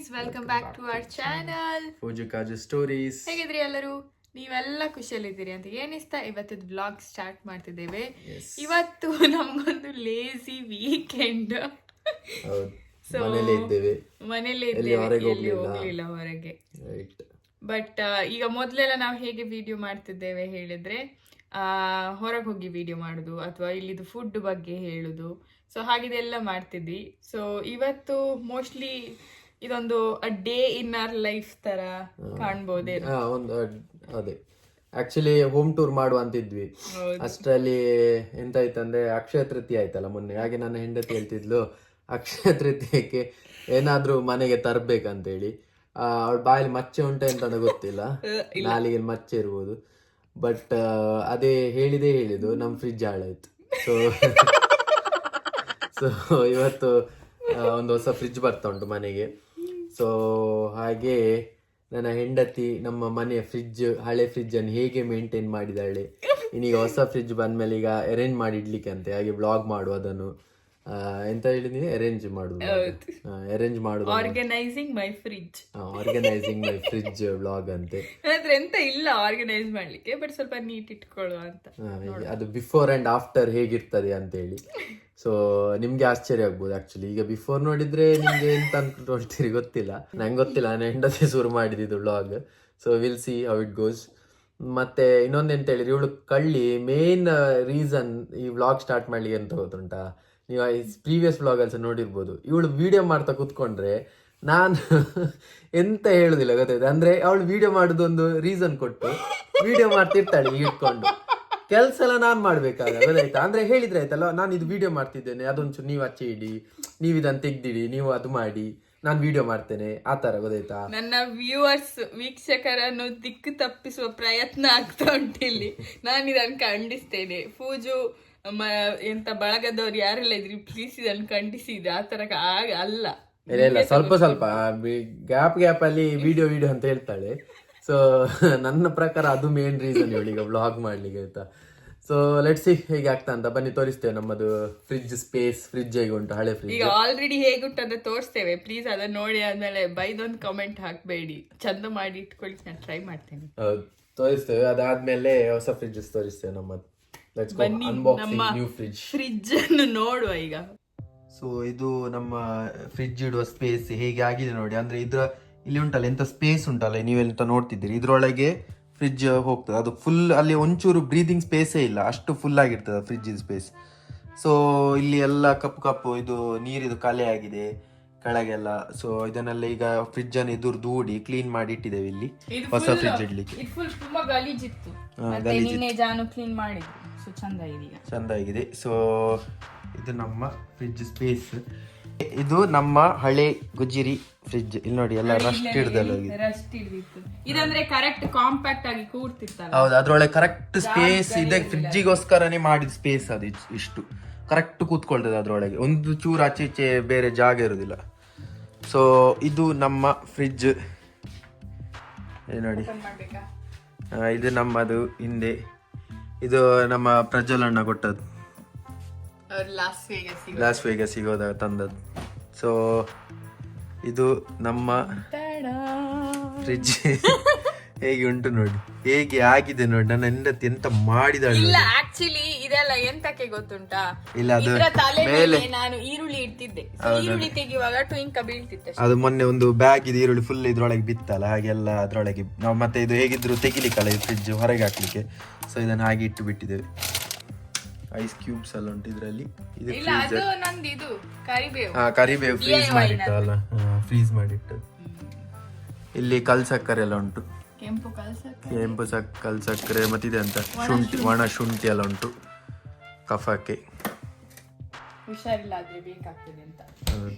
Guys welcome back to our channel Pooju Kaju stories ಹೇಗಿದ್ರಿ ಎಲ್ಲರೂ? ನೀವೆಲ್ಲ ಖುಷಿಯಲ್ಲಿದ್ದೀರಿ ಅಂತ ಏನಿಸ್ತಾ ಇವತ್ತಿದ್ ಬ್ಲಾಗ್ ಸ್ಟಾರ್ಟ್ ಮಾಡ್ತಿದ್ದೇವೆ. ಇವತ್ತು ನಮ್ಗೊಂದು ಲೇಸಿ ವೀಕೆಂಡ್ ಸೊ ಮನೇಲೆ ಎಲ್ಲಿ ಇದ್ದೇವೆ ಹೊರಗೆ ಎಲ್ಲಿ ಹೋಗ್ಲಿಲ್ಲ. ಹೊರಗೆ. ರೈಟ್ ಬಟ್ ಈಗ ಮೊದಲೆಲ್ಲ ನಾವು ಹೇಗೆ ವಿಡಿಯೋ ಮಾಡ್ತಿದ್ದೇವೆ ಹೇಳಿದ್ರೆ ಹೊರಗೆ ಹೋಗಿ ವಿಡಿಯೋ ಮಾಡೋದು ಅಥವಾ ಇಲ್ಲಿದು ಫುಡ್ ಬಗ್ಗೆ ಹೇಳುದು. ಸೊ ಹಾಗಿದೆಲ್ಲ ಮಾಡ್ತಿದ್ವಿ. ಸೊ ಇವತ್ತು ಮೋಸ್ಟ್ಲಿ ಇದೊಂದು ಡೇ ಇನ್ ಆರ್ ಲೈಫ್ ತರ ಕಾಣ್ಬೋದೇ ಹಾ ಒಂದು ಅದೇ ಆಕ್ಚುಲಿ ಹೋಮ್ ಟೂರ್ ಮಾಡುವ ಅಂತಿದ್ವಿ. ಅಷ್ಟರಲ್ಲಿ ಎಂತ ಆಯ್ತಂದ್ರೆ ಅಕ್ಷಯ ತೃತೀಯ ಆಯ್ತಲ್ಲ ಮೊನ್ನೆ. ಹಾಗೆ ನನ್ನ ಹೆಂಡತಿ ಹೇಳ್ತಿದ್ಲು ಅಕ್ಷಯ ತೃತೀಯಕ್ಕೆ ಏನಾದ್ರೂ ಮನೆಗೆ ತರ್ಬೇಕಂತೇಳಿ. ಅವಳ ಬಾಯಲ್ಲಿ ಮಚ್ಚೆ ಉಂಟ ಅಂತ ಗೊತ್ತಿಲ್ಲ. ನಾಲಿಗೆ ಮಚ್ಚೆ ಇರ್ಬೋದು. ಬಟ್ ಅದೇ ಹೇಳಿದೆ ಹೇಳಿದ್ದು ನಮ್ ಫ್ರಿಜ್ ಹಾಳಾಯ್ತು. ಸೊ ಸೊ ಇವತ್ತು ಒಂದು ಹೊಸ ಫ್ರಿಜ್ ಬರ್ತಾ ಉಂಟು ಮನೆಗೆ. ಸೊ ಹಾಗೆ ನನ್ನ ಹೆಂಡತಿ ನಮ್ಮ ಮನೆಯ ಫ್ರಿಜ್ ಹಳೆ ಫ್ರಿಜ್ ಅನ್ನು ಹೇಗೆ ಮೇಂಟೈನ್ ಮಾಡಿದಾಳೆ ಇನ್ನೀಗ ಹೊಸ ಫ್ರಿಜ್ ಬಂದ್ಮೇಲೆ ಈಗ ಅರೇಂಜ್ ಮಾಡಿ ಇಡ್ಲಿಕ್ಕೆ ಅಂತೆ ಹಾಗೆ ಬ್ಲಾಗ್ ಮಾಡು ಅದನ್ನು. ಆ, ಎಂತ ಹೇಳಿದೀನಿ ಅರೇಂಜ್ ಮಾಡುದು ಅರೇಂಜ್ ಮಾಡುದು organising my fridge organising my fridge blog ಅಂತೆ. ನನ್ನ ಹತ್ರ ಎಂತ ಇಲ್ಲ ಆರ್ಗನೈಸ್ ಮಾಡ್ಲಿಕ್ಕೆ ಬಟ್ ಸ್ವಲ್ಪ ನೀಟ್ ಇಟ್ಕೊಳ್ಳುವ ಅಂತ ಹೀಗೆ. ಅದು ಬಿಫೋರ್ ಅಂಡ್ ಆಫ್ಟರ್ ಹೇಗಿರ್ತದೆ ಅಂತೇಳಿ. ಸೊ ನಿಮ್ಗೆ ಆಶ್ಚರ್ಯ ಆಗ್ಬೋದು ಆಕ್ಚುಲಿ ಈಗ ಬಿಫೋರ್ ನೋಡಿದ್ರೆ ನಿಮ್ಗೆ ಎಂತ ಅನ್ಕೊಂಡ್ತೀರಿ ಗೊತ್ತಿಲ್ಲ. ನಂಗೆ ಗೊತ್ತಿಲ್ಲ, ನಾನು ಹೆಂಡತಿ ಶುರು ಮಾಡಿದ್ದು vlog so will see how it goes ಮತ್ತೆ ಇನ್ನೊಂದು ಎಂತ ಹೇಳಿದ್ರೆ, ಇವಳು ಕಳ್ಳಿ ಮೇನ್ ರೀಸನ್ ಈ ವ್ಲಾಗ್ ಸ್ಟಾರ್ಟ್ ಮಾಡ್ಲಿಕ್ಕೆ ಅಂತ ಗೊತ್ತುಂಟಾ? ನೀವು ಪ್ರೀವಿಯಸ್ ವ್ಲಾಗ್ ಅಲ್ಲಿ ನೋಡಿರ್ಬೋದು. ಇವಳು ವಿಡಿಯೋ ಮಾಡ್ತಾ ಕುತ್ಕೊಂಡ್ರೆ ನಾನು ಎಂತ ಹೇಳುದಿಲ್ಲ ಗೊತ್ತಾಯ್ತು? ಅಂದ್ರೆ ಅವಳು ವಿಡಿಯೋ ಮಾಡುದು ಒಂದು ರೀಸನ್ ಕೊಟ್ಟು ವಿಡಿಯೋ ಮಾಡ್ತಿರ್ತಾಳೆ ಇಟ್ಕೊಂಡು ಕೆಲ್ಸ ಎಲ್ಲ ನಾನು ಮಾಡ್ಬೇಕಾದ್ರೆ ಆಯ್ತಾ ಅಂದ್ರೆ ಹೇಳಿದ್ರೆ ಆಯ್ತಲ್ಲ ನಾನು ಇದು ವಿಡಿಯೋ ಮಾಡ್ತಿದ್ದೇನೆ ಅದೊಂಚೂರು ನೀವು ಆಚೆ ಇಡಿ ನೀವು ಇದನ್ನು ತೆಗ್ದಿಡಿ ನೀವು ಅದು ಮಾಡಿ ನಾನು ವಿಡಿಯೋ ಮಾಡ್ತೇನೆ ಆ ತರ ಗೊತ್ತಾಯ್ತಾ? ನನ್ನ ವ್ಯೂವರ್ಸ್ ವೀಕ್ಷಕರನ್ನು ದಿಕ್ಕು ತಪ್ಪಿಸುವ ಪ್ರಯತ್ನ ಆಗ್ತಾ ಉಂಟು ಇಲ್ಲಿ. ನಾನು ಇದನ್ನು ಖಂಡಿಸ್ತೇನೆ. ಪೂಜು ಮ ಎಂತ ಬಳಗದವ್ರು ಯಾರೆಲ್ಲ ಇದ್ರಿ ಪ್ಲೀಸ್ ಇದನ್ನು ಖಂಡಿಸಿ ಇದು ಆ ತರ ಆಗ ಅಲ್ಲ. ಇಲ್ಲ ಇಲ್ಲ ಸ್ವಲ್ಪ ಸ್ವಲ್ಪ ಗ್ಯಾಪ್ ಗ್ಯಾಪ್ ಅಲ್ಲಿ ವಿಡಿಯೋ ವಿಡಿಯೋ ಅಂತ ಹೇಳ್ತಾಳೆ. ಸೊ ನನ್ನ ಪ್ರಕಾರ ಅದು ಮೇನ್ ರೀಸನ್ ಇವಳಿಗೆ ವ್ಲಾಗ್ ಮಾಡ್ಲಿಕ್ಕೆ ಆಯ್ತಾ. ಸೊ ಲೆಟ್ ಸಿ ಹೇಗೆ ಆಗ್ತಾ ಅಂತ. ಬನ್ನಿ ತೋರಿಸ್ತೇವೆ ನಮ್ಮದು ಫ್ರಿಜ್ ಸ್ಪೇಸ್ ಫ್ರಿಜ್ ಹೇಗೆ ಉಂಟು ಹಳೆ ಫ್ರಿಜ್ ಈಗ ಆಲ್ರೆಡಿ ಹೇಗುಂಟು ಅಂತ ತೋರಿಸ್ತೇವೆ. ಪ್ಲೀಸ್ ಅದನ್ನ ನೋಡಿ ಆದ್ಮೇಲೆ ಬೈದೊಂದು ಕಮೆಂಟ್ ಹಾಕ್ಬೇಡಿ. ಚಂದ ಮಾಡಿ ಇಟ್ಕೊಳ್ಳಿ ನಾನು ಟ್ರೈ ಮಾಡ್ತೇನೆ. ಹೌದು ತೋರಿಸ್ತೇವೆ. ಅದಾದ್ಮೇಲೆ ಹೊಸ ಫ್ರಿಡ್ಜಸ್ ತೋರಿಸ್ತೇವೆ ನಮ್ಮದು. ಲೆಟ್ಸ್ ಬನ್ನಿ, ಅನ್ಬಾಕ್ಸಿಂಗ್ ನಮ್ಮ- ನ್ಯೂ ಫ್ರಿಜ್ ಫ್ರಿಜ್ ಅನ್ನು ನೋಡುವ ಈಗ. ಸೊ ಇದು ನಮ್ಮ ಫ್ರಿಜ್ ಇಡುವ ಸ್ಪೇಸ್ ಹೇಗೆ ಆಗಿದೆ ನೋಡಿ. ಅಂದ್ರೆ ಇದ್ರ ಇಲ್ಲಿ ಉಂಟಲ್ಲ ಎಂತ ಸ್ಪೇಸ್ ಉಂಟಲ್ಲ ನೀವೆಂತ ನೋಡ್ತಿದ್ದೀರಿ. ಇದರೊಳಗೆ ಫ್ರಿಡ್ಜ್ ಹೋಗ್ತದೆ. ಅದು ಫುಲ್ ಅಲ್ಲಿ ಒಂಚೂರು ಬ್ರೀದಿಂಗ್ ಸ್ಪೇಸೇ ಇಲ್ಲ ಅಷ್ಟು ಫುಲ್ ಆಗಿರ್ತದೆ ಫ್ರಿಡ್ಜ್ ಸ್ಪೇಸ್ ಸೊ ಇಲ್ಲಿ ಎಲ್ಲ ಕಪ್ಪು ಕಪ್ಪು ಇದು ನೀರಿದು ಕಲೆ ಆಗಿದೆ ಕೆಳಗೆಲ್ಲ. ಸೊ ಇದನ್ನೆಲ್ಲ ಈಗ ಫ್ರಿಡ್ಜ್ ಅನ್ನು ಎದುರು ದೂಡಿ ಕ್ಲೀನ್ ಮಾಡಿ ಇಟ್ಟಿದ್ದೇವೆ ಇಲ್ಲಿ. ಹೊಸ ಫ್ರಿಡ್ಜ್ ಇಡ್ಲಿಕ್ಕೆ. ತುಂಬಾ ಗಲೀಜಿತ್ತು ಜಾನು ಕ್ಲೀನ್ ಚಂದ ಆಗಿದೆ ಸೊ ಇದು ನಮ್ಮ ಫ್ರಿಡ್ಜ್ ಸ್ಪೇಸ್ ಇದು ನಮ್ಮ ಹಳೆ ಗುಜ್ಜಿರಿ ಫ್ರಿಜ್ ಇಲ್ಲಿ ನೋಡಿ ಎಲ್ಲ ರಸ್ಟ್ ಹಿಡ್ದಲ್ಲ ರಸ್ಟ್ ಹಿಡಿದಿತ್ತು. ಇದಂದ್ರೆ ಕರೆಕ್ಟ್ ಕಾಂಪ್ಯಾಕ್ಟ್ ಆಗಿ ಕೂರ್ತಿತ್ತಲ್ಲ ಹೌದು ಅದ್ರೊಳಗೆ ಕರೆಕ್ಟ್ ಸ್ಪೇಸ್ ಇದೆ. ಫ್ರಿಡ್ಜಿಗೋಸ್ಕರನೇ ಮಾಡಿದ ಸ್ಪೇಸ್ ಅದು ಇಷ್ಟು. ಕರೆಕ್ಟ್ ಕೂತ್ಕೊಳ್ತದೆ ಅದ್ರೊಳಗೆ. ಒಂದು ಚೂರು ಆಚೆ ಈಚೆ ಬೇರೆ ಜಾಗ ಇರೋದಿಲ್ಲ. ಸೊ ಇದು ನಮ್ಮ ಫ್ರಿಡ್ಜ್ ನೋಡಿ. ಇದು ನಮ್ಮದು ಹಿಂದೆ. ಇದು ನಮ್ಮ ಪ್ರಜ್ವಲಣ್ಣ ಕೊಟ್ಟದ್ದು. ಲಾಸ್ ವೇಗ ಸಿಗೋದ ತಂದದ್ದು. ಸೊ ಇದು ನಮ್ಮ ಫ್ರಿಡ್ಜ್. ಹೇಗೆ ಉಂಟು ನೋಡಿ. ಹೇಗೆ ಆಗಿದೆ ನೋಡಿ. ನನ್ನ ಹೆಂಡತಿ ಎಂತ ಮಾಡಿದಾಳೆ ಇಲ್ಲ ಆಕ್ಚುಲಿ ಇದೆಲ್ಲ ಎಂತಕ್ಕೆ ಗೊತ್ತುಂಟಾ? ಇಲ್ಲ ಅದು ಇದ್ರ ತಲೆ ಮೇಲೆ ಮೇಲೆ. ನಾನು ಈರುಳ್ಳಿ ಇಡ್ತಿದ್ದೆ. So, ಈರುಳ್ಳಿ ತೆಗೆಯುವಾಗ ಟ್ವಿಂಕ ಬೀಳ್ತಿತ್ತು ಅದು ಮೊನ್ನೆ ಒಂದು ಬ್ಯಾಗ್ ಇದು ಈರುಳ್ಳಿ ಫುಲ್ ಇದ್ರೊಳಗೆ ಬಿತ್ತಲ್ಲ ಹಾಗೆಲ್ಲ ಅದ್ರೊಳಗೆ. ನಾವು ಮತ್ತೆ ಇದು ಹೇಗಿದ್ರು ತೆಗಿಲಿಕ್ಕಲ್ಲ ಈ ಫ್ರಿಡ್ಜ್ ಹೊರಗೆ ಹಾಕ್ಲಿಕ್ಕೆ. ಸೊ ಇದನ್ನ ಹಾಗೆ ಇಟ್ಟು ಬಿಟ್ಟಿದ್ದೇವೆ. ಐಸ್ ಕ್ಯೂಬ್ಸ್ ಎಲ್ಲ ಉಂಟು ಇದರಲ್ಲಿ. ಇದು ಇಲ್ಲ ಅದು ನಂದು ಇದು ಕರಿಬೇವು. ಹಾ ಕರಿಬೇವು ಫ್ರೀಸ್ ಮಾಡಿಟ್ಟು ಅಲ್ಲ ಫ್ರೀಸ್ ಮಾಡಿಟ್ಟು. ಇಲ್ಲಿ ಕಲ್ ಸಕ್ಕರೆ ಎಲ್ಲ ಉಂಟು. ಕೆಂಪು ಕಲ್ಸಕ್ಕೆ ಕೆಂಪು ಸಕ್ ಕಲ್ ಸಕ್ಕರೆ ಮತ್ತಿದೆ ಅಂತ ಶುಂಠಿ ಒಣ ಶುಂಠಿ ಎಲ್ಲ ಉಂಟು. ಕಫಕ್ಕೆ. ಹುಷಾರಿಲ್ಲ ಆದ್ರೆ ಬೇಕಾಗ್ತದೆ ಅಂತ. ಹೌದು.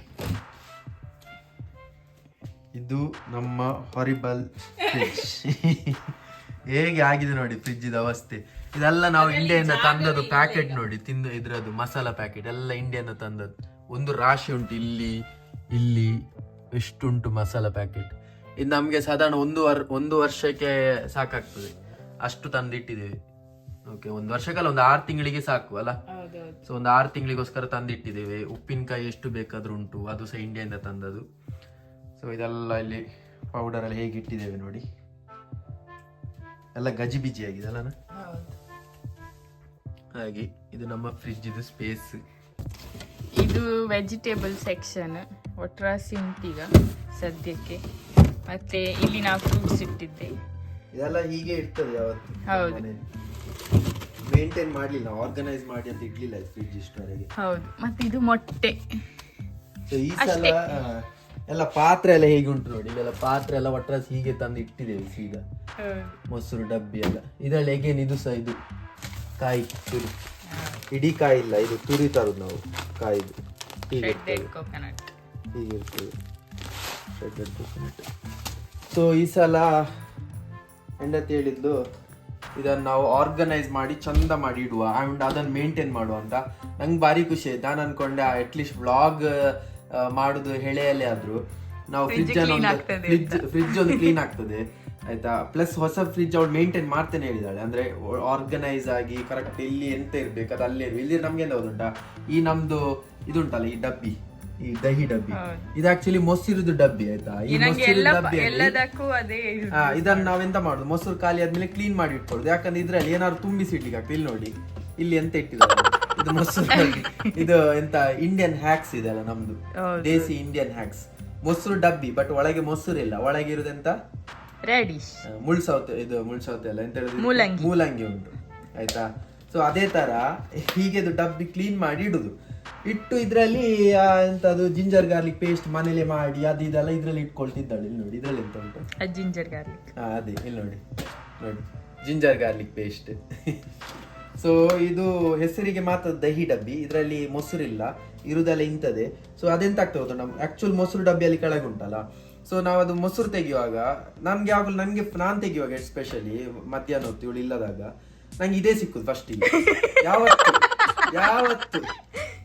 ಇದು ನಮ್ಮ ಹಾರಿಬಲ್ ಫ್ರಿಡ್ಜ್ ಹೇಗೆ ಆಗಿದೆ ನೋಡಿ ಫ್ರಿಜ್ಜಿದ ಅವಸ್ಥೆ. ಇದೆಲ್ಲ ನಾವು ಇಂಡಿಯಿಂದ ತಂದದ್ದು ಪ್ಯಾಕೆಟ್ ನೋಡಿ ತಿಂದು ಇದ್ರದ್ದು ಮಸಾಲಾ ಪ್ಯಾಕೆಟ್ ಎಲ್ಲ ಇಂಡಿಯಿಂದ ತಂದದ್ದು. ಒಂದು ರಾಶಿ ಉಂಟು ಇಲ್ಲಿ ಇಲ್ಲಿ ಎಷ್ಟುಂಟು ಮಸಾಲಾ ಪ್ಯಾಕೆಟ್ ಇದು ನಮಗೆ ಸಾಧಾರಣ ಒಂದು ವರ್ ಒಂದು ವರ್ಷಕ್ಕೆ ಸಾಕಾಗ್ತದೆ. ಅಷ್ಟು ತಂದಿಟ್ಟಿದ್ದೇವೆ. ಓಕೆ ಒಂದು ವರ್ಷಕ್ಕಲ್ಲ ಒಂದು ಆರು ತಿಂಗಳಿಗೆ ಸಾಕು ಅಲ್ಲ? ಸೊ ಒಂದು ಆರು ತಿಂಗಳಿಗೋಸ್ಕರ ತಂದಿಟ್ಟಿದ್ದೇವೆ. ಉಪ್ಪಿನಕಾಯಿ ಎಷ್ಟು ಬೇಕಾದ್ರೂ ಉಂಟು ಅದು ಸಹ ಇಂಡಿಯಿಂದ ತಂದದ್ದು. ಸೊ ಇದೆಲ್ಲ ಇಲ್ಲಿ ಪೌಡರ್ ಎಲ್ಲ ಹೇಗೆ ಇಟ್ಟಿದ್ದೇವೆ ನೋಡಿ. ಎಲ್ಲ ಗಜಿಬಿಜಿ ಆಗಿದೆ ಅಲ್ಲ ಹಾಗೆ ಇದು ನಮ್ಮ ಫ್ರಿಜ್ ಇದು ಸ್ಪೇಸ್ ಇದು ವೆಜಿಟೇಬಲ್ ಸೆಕ್ಷನ್ ಒಟ್ರಾಸಿ ಸಿಂಪಿಗ ಸದ್ಯಕ್ಕೆ. ಮತ್ತೆ ಇಲ್ಲಿ ನಾವು ಫ್ರೂಟ್ಸ್ ಇಟ್ಟಿದ್ದೆ. ಇದೆಲ್ಲ ಹೀಗೆ ಇರ್ತದೆ ಯಾವತ್ತು ಹೌದು. ಮೇಂಟೈನ್ ಮಾಡಲಿಲ್ಲ ಆರ್ಗನೈಸ್ ಮಾಡಿ ಅಂತ ಇಡ್ಲಿಲ್ಲ ಫ್ರಿಡ್ಜ್ ಇಷ್ಟವರೆಗೆ. ಹೌದು. ಮತ್ತೆ ಇದು ಮೊಟ್ಟೆ. ಸೊ ಈ ಸಲ ಎಲ್ಲ ಪಾತ್ರೆ ಎಲ್ಲ ಹೇಗೆ ಉಂಟು ನೋಡಿ ಇದೆಲ್ಲ ಪಾತ್ರೆ ಎಲ್ಲ ಒಟ್ರಾಸಿ ಹೀಗೆ ತಂದು ಇಟ್ಟಿದ್ದೇವೆ ಸೀದಾ ಮೊಸರು ಡಬ್ಬಿ ಎಲ್ಲ. ಇದರಲ್ಲಿ ಎಗೇನ್ ಇದು ಸಹ ಇದು? ಕಾಯಿ ತುರಿ. ಇಡೀ ಕಾಯಿ ಇಲ್ಲ ಇದು ತುರಿ ತರುದು ನಾವು ಕಾಯಿದು. ಹೀಗೆ ಶೆಡ್ಡೆಡ್ ಕೊಕೊನಟ್ ಹೀಗೆ ಇರ್ತದೆ ಸೊ ಈ ಸಲ ಹೆಂಡತಿ ಹೇಳಿದ್ಲು ಇದನ್ನ ನಾವು ಆರ್ಗನೈಸ್ ಮಾಡಿ ಚಂದ ಮಾಡಿ ಇಡುವ ಆ್ಯಂಡ್ ಅದನ್ನ ಮೇಂಟೈನ್ ಮಾಡುವ ಅಂತ. ನಂಗೆ ಭಾರಿ ಖುಷಿ ಆಯ್ತು. ನಾನು ಅನ್ಕೊಂಡೆ ಅಟ್ಲೀಸ್ಟ್ ವ್ಲಾಗ್ ಮಾಡುದು ಹೆಳೆಯಲ್ಲೇ ಆದ್ರು. ನಾವು ಫ್ರಿಜ್ ಫ್ರಿಜ್ ಒಂದು ಕ್ಲೀನ್ ಆಗ್ತದೆ. ಆಯ್ತಾ? ಪ್ಲಸ್ ಹೊಸ ಫ್ರಿಜ್ ಅವಳು ಮೇಂಟೈನ್ ಮಾಡ್ತೇನೆ ಹೇಳಿದಾಳೆ. ಅಂದ್ರೆ ಆರ್ಗನೈಸ್ ಆಗಿ ಕರೆಕ್ಟ್ ಇಲ್ಲಿ ಎಂತ ಇರ್ಬೇಕು ಅದು ಅಲ್ಲೇ ಇಲ್ಲಿ ನಮ್ಗೆ ಎಂತ ಗೊತ್ತುಂಟಾ? ಈ ನಮ್ದು ಇದುಂಟಲ್ಲ ಈ ಡಬ್ಬಿ. ಈ ದಹಿ ಡಬ್ಬಿ. ಇದು ಆಕ್ಚುಲಿ ಮೊಸರಿದು ಡಬ್ಬಿ ಆಯ್ತಾ? ಈ ಮೊಸರು ಡಬ್ಬಿ ಇದನ್ನ ನಾವೆಂತ ಮಾಡುದು? ಮೊಸರು ಖಾಲಿ ಆದ್ಮೇಲೆ ಕ್ಲೀನ್ ಮಾಡಿ ಇಟ್ಕೊಳ್ಳೋದು. ಯಾಕಂದ್ರೆ ಇದ್ರಲ್ಲಿ ಏನಾದ್ರು ತುಂಬಿಸಿ ಇಡ್ಲಿಕ್ಕೆ ಆಗ್ತದೆ. ಇಲ್ಲಿ ನೋಡಿ. ಇಲ್ಲಿ ಎಂತ ಇಟ್ಟಿದ್ದಾರೆ? ಇದು ಮೊಸರು. ಇದು ಎಂತ ಇಂಡಿಯನ್ ಹ್ಯಾಕ್ಸ್ ಇದೆ ಅಲ್ಲ ನಮ್ದು. ದೇಸಿ ಇಂಡಿಯನ್ ಹ್ಯಾಕ್ಸ್ ಮೊಸರು ಡಬ್ಬಿ ಬಟ್ ಒಳಗೆ ಮೊಸರು ಇಲ್ಲ. ಒಳಗೆ ಇರುದೆಂತ? ರೆಡಿಶ್ ಮುಳ್ ಮುಳ್ಸೌತೆ ಇದು ಮುಳ್ಸೌತೆ ಅಲ್ಲ ಎಂತ ಹೇಳಿದ್ರೆ? ಮೂಲಂಗಿ. ಮೂಲಂಗಿ ಉಂಟು. ಆಯ್ತಾ? ಸೊ ಅದೇ ತರ ಹೀಗೆ ಡಬ್ಬಿ ಕ್ಲೀನ್ ಮಾಡಿ ಇಡುದು. ಇಟ್ಟು ಇದ್ರಲ್ಲಿ ಎಂತದು ಜಿಂಜರ್ ಗಾರ್ಲಿಕ್ ಪೇಸ್ಟ್ ಮನೇಲೆ ಮಾಡಿ ಅದು ಇದೆಲ್ಲ ಇದ್ರಲ್ಲಿ ಇಟ್ಕೊಳ್ತಿದ್ದಾಳೆ. ಇಲ್ಲಿ ನೋಡಿ ಇದ್ರಲ್ಲಿ ಎಂತ ಉಂಟು? ಜಿಂಜರ್ ಗಾರ್ಲಿಕ್ ಹಾ ಅದೇ ಇಲ್ಲಿ ನೋಡಿ. ನೋಡಿ. ಜಿಂಜರ್ ಗಾರ್ಲಿಕ್ ಪೇಸ್ಟ್ ಸೊ ಇದು ಹೆಸರಿಗೆ ಮಾತ್ರ ದಹಿ ಡಬ್ಬಿ ಇದರಲ್ಲಿ ಮೊಸರಿಲ್ಲ ಇರುದೆಲ್ಲ ಇಂಥದೆ ಸೊ ಅದೆಂತ ಆಗ್ತದೆ ನಮ್ಮ ಆಕ್ಚುಲ್ ಮೊಸರು ಡಬ್ಬಿಯಲ್ಲಿ ಕೆಳಗೆ ಉಂಟಲ್ಲ ಸೊ ನಾವದು ಅದು ಮೊಸರು ತೆಗೆಯುವಾಗ ನಮ್ಗೆ ಯಾವಾಗಲೂ ನನಗೆ ನಾನು ತೆಗೆಯುವಾಗ ಎಸ್ಪೆಷಲಿ ಮಧ್ಯಾಹ್ನ ಹೊತ್ತು ಇವಳು ಇಲ್ಲದಾಗ ನಂಗೆ ಇದೇ ಸಿಕ್ಕುದು ಫಸ್ಟಿಗೆ ಯಾವತ್ತು? ಯಾವತ್ತು?